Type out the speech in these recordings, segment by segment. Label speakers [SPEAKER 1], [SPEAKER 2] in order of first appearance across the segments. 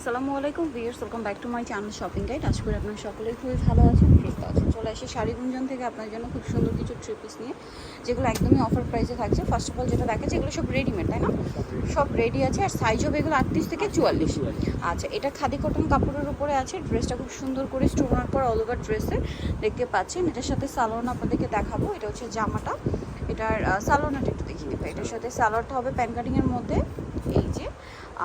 [SPEAKER 1] আসসালামু আলাইকুম viewers welcome back to my channel shopping guide. আশা করি আপনারা সকলেই খুবই ভালো আছেন, সুস্থ আছেন। চলে আসি শাড়িগুঞ্জন থেকে আপনার জন্য খুব সুন্দর কিছু থ্রি পিস নিয়ে, যেগুলো একদমই অফার প্রাইসে থাকছে। ফার্স্ট অফ অল যেটা দেখাচ্ছে, এগুলো সব রেডিমেড তাই না? সব রেডি আছে, আর সাইজ হবে এগুলো আটত্রিশ থেকে চুয়াল্লিশ। আচ্ছা এটা খাদি কটন কাপড়ের উপরে আছে। ড্রেসটা খুব সুন্দর করে স্টোনার পর অল ওভার ড্রেসের দেখতে পাচ্ছেন। এটার সাথে সালোয়ার আপনাদেরকে দেখাবো। এটা হচ্ছে জামাটা। এটার সালোয়ারটা একটু দেখিয়ে দেবো এটার সাথে সালোয়ারটা হবে প্যান কাটিংয়ের মধ্যে।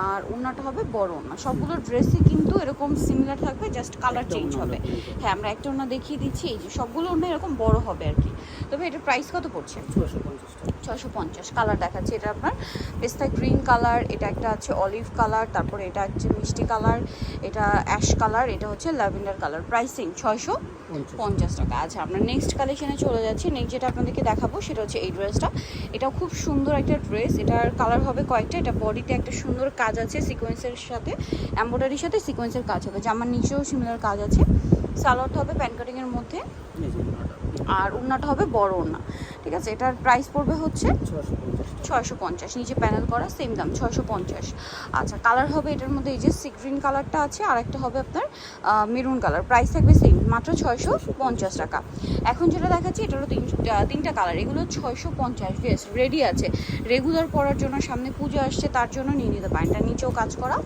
[SPEAKER 1] আর ওড়নাটা হবে বড় ওড়না। সবগুলো ড্রেসই কিন্তু এরকম সিমিলার থাকবে জাস্ট কালার চেঞ্জ হবে। হ্যাঁ আমরা একটা ওড়না দেখিয়ে দিচ্ছি এই যে সবগুলো ওড়না এরকম বড় হবে আর কি। তবে এটার প্রাইস কত পড়ছে? ছশো পঞ্চাশ ছশো পঞ্চাশ কালার দেখাচ্ছে। এটা আপনার পেস্তা গ্রিন কালার এটা একটা আছে অলিভ কালার তারপরে এটা হচ্ছে মিষ্টি কালার এটা অ্যাশ কালার এটা হচ্ছে ল্যাভেন্ডার কালার প্রাইসিং ছয়শো পঞ্চাশ টাকা। আচ্ছা আমরা নেক্সট কালেকশনে চলে যাচ্ছি। নেক্সট যেটা আপনাদেরকে দেখাবো সেটা হচ্ছে এই ড্রেসটা এটাও খুব সুন্দর একটা ড্রেস এটার কালার হবে কয়েকটা এটা বডিতে একটা সুন্দর কাজ আছে সিকোয়েন্সের সাথে এম্ব্রয়ডারির সাথে সিকোয়েন্সের কাজ হবে। জামার নিচেও সিমিলার কাজ আছে। সালোয়ারটা হবে প্যান কাটিংয়ের মধ্যে আর ওড়নাটা হবে বড় ওড়না ঠিক আছে? এটার প্রাইস পড়বে হচ্ছে ছয়শো পঞ্চাশ। নিচে প্যানেল করা সেম দাম ছয়শো পঞ্চাশ। আচ্ছা কালার হবে এটার মধ্যে এই যে সি গ্রিন কালারটা আছে আর একটা হবে আপনার মেরুন কালার প্রাইস থাকবে সেম মাত্র ছয়শো পঞ্চাশ টাকা। এখন যেটা দেখাচ্ছি এটারও তিন তিনটা কালার এগুলো ছয়শো পঞ্চাশ বেশ রেডি আছে। রেগুলার পরার জন্য সামনে পুজো আসছে তার জন্য নিয়ে নিতে পারেন। এটা নিচেও কাজ করা।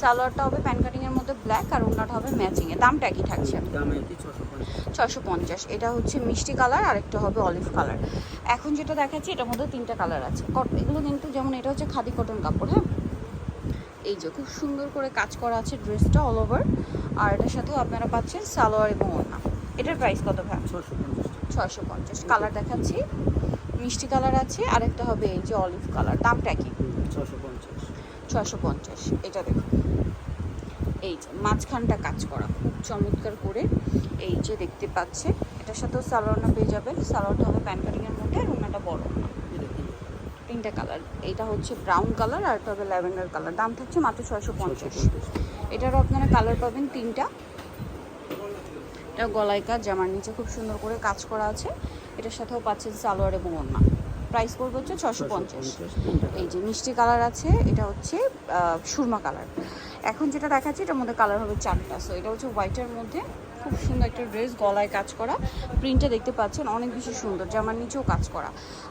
[SPEAKER 1] সালোয়ারটা হবে প্যান কাটিংয়ের মধ্যে ব্ল্যাক আর ওড়নাটা হবে ম্যাচিংয়ে দামটা একই থাকছে। ছশো পঞ্চাশ। এটা হচ্ছে মিষ্টি কালার আর একটা হবে অলিভ কালার এখন যেটা দেখাচ্ছি এটার মধ্যে তিনটা কালার আছে। কট- এগুলো কিন্তু যেমন এটা হচ্ছে খাদি কটন কাপড় হ্যাঁ? এই যে খুব সুন্দর করে কাজ করা আছে ড্রেসটা অল ওভার আর এটার সাথেও আপনারা পাচ্ছেন সালোয়ার এবং ওড়না। এটার প্রাইস কত ভাই? ছয়শো পঞ্চাশ। কালার দেখাচ্ছি। মিষ্টি কালার আছে। আর একটা হবে এই যে অলিভ কালার দামটা কি? ছয়শো পঞ্চাশ। এটা দেখুন। এই যে মাঝখানটা কাজ করা। খুব চমৎকার করে এই যে দেখতে পাচ্ছে এটার সাথেও সালোয়ারটা পেয়ে যাবেন সালোয়ারটা হবে প্যান কাটিংয়ের মধ্যে আর ওনাটা বড়। তিনটা কালার। এটা হচ্ছে ব্রাউন কালার আর এটা হবে ল্যাভেন্ডার কালার দাম থাকছে মাত্র ছয়শো পঞ্চাশ। এটারও আপনারা কালার পাবেন তিনটা। এটা গলায় কাজ জামার নিচে খুব সুন্দর করে কাজ করা আছে। এটার সাথেও পাচ্ছেন সালোয়ার এবং ওড়না। প্রাইস পড়বে হচ্ছে ছশো পঞ্চাশ। এই যে মিষ্টি কালার আছে এটা হচ্ছে সুরমা কালার। এখন যেটা দেখাচ্ছি এটার মধ্যে কালার হবে চারটা। সো এটা হচ্ছে হোয়াইটের মধ্যে। খুব সুন্দর একটা ড্রেস গলায় কাজ করা। প্রিন্টটা দেখতে পাচ্ছেন অনেক বেশি সুন্দর জামার নিচেও কাজ করা।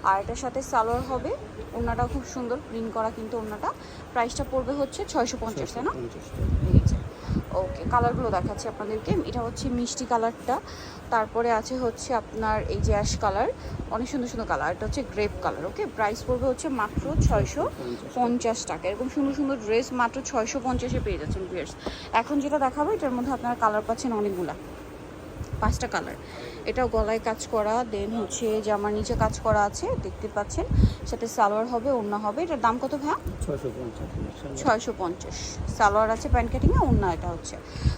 [SPEAKER 1] আর এটার সাথে সালোয়ার হবে ওনাটাও খুব সুন্দর প্রিন্ট করা কিন্তু ওনাটা প্রাইসটা পড়বে হচ্ছে ছয়শো পঞ্চাশ তাই না? ওকে কালারগুলো দেখাচ্ছি আপনাদেরকে। এটা হচ্ছে মিষ্টি কালারটা তারপরে আছে হচ্ছে আপনার এই যে অ্যাশ কালার অনেক সুন্দর সুন্দর কালার এটা হচ্ছে গ্রেপ কালার ওকে প্রাইস পড়বে হচ্ছে মাত্র ছয়শো পঞ্চাশ টাকা। এরকম সুন্দর সুন্দর ড্রেস মাত্র ছয়শো পঞ্চাশে পেয়ে যাচ্ছেন ভিয়ার্স এখন যেটা দেখাবো, এটার মধ্যে আপনারা কালার পাচ্ছেন অনেকগুলা। পাঁচটা কালার এটাও গলায় কাজ করা দেন হচ্ছে জামার নিচে কাজ করা আছে, দেখতে পাচ্ছেন, সাথে সালোয়ার হবে, ওড়না হবে। এটার দাম কত ভাই ছয়শো পঞ্চাশ। সালোয়ার আছে প্যান্ট কাটিংয়ে, ওড়না এটা হচ্ছে।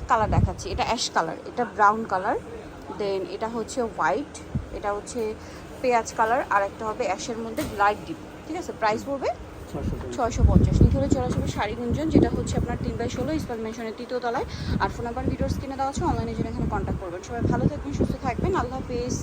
[SPEAKER 1] কালার দেখাচ্ছি, এটা অ্যাশ কালার এটা ব্রাউন কালার দেন এটা হচ্ছে হোয়াইট এটা হচ্ছে পেঁয়াজ কালার আর একটা হবে অ্যাশের মধ্যে লাইট ডিপ ঠিক আছে প্রাইস পড়বে ছয়শো পঞ্চাশ। নিতে হলে চলে আসবে শাড়ি গুঞ্জন, যেটা হচ্ছে আপনার তিন বাই ষোলো ইস্পাল মেশনের তৃতীয় তলায়। আর ফোন নাম্বার, ভিডিওর স্ক্রিনে দেওয়া আছে অনলাইনে জন্য এখানে কন্ট্যাক্ট করবেন। সবাই ভালো থাকবেন, সুস্থ থাকবেন। আল্লাহ হাফিজ।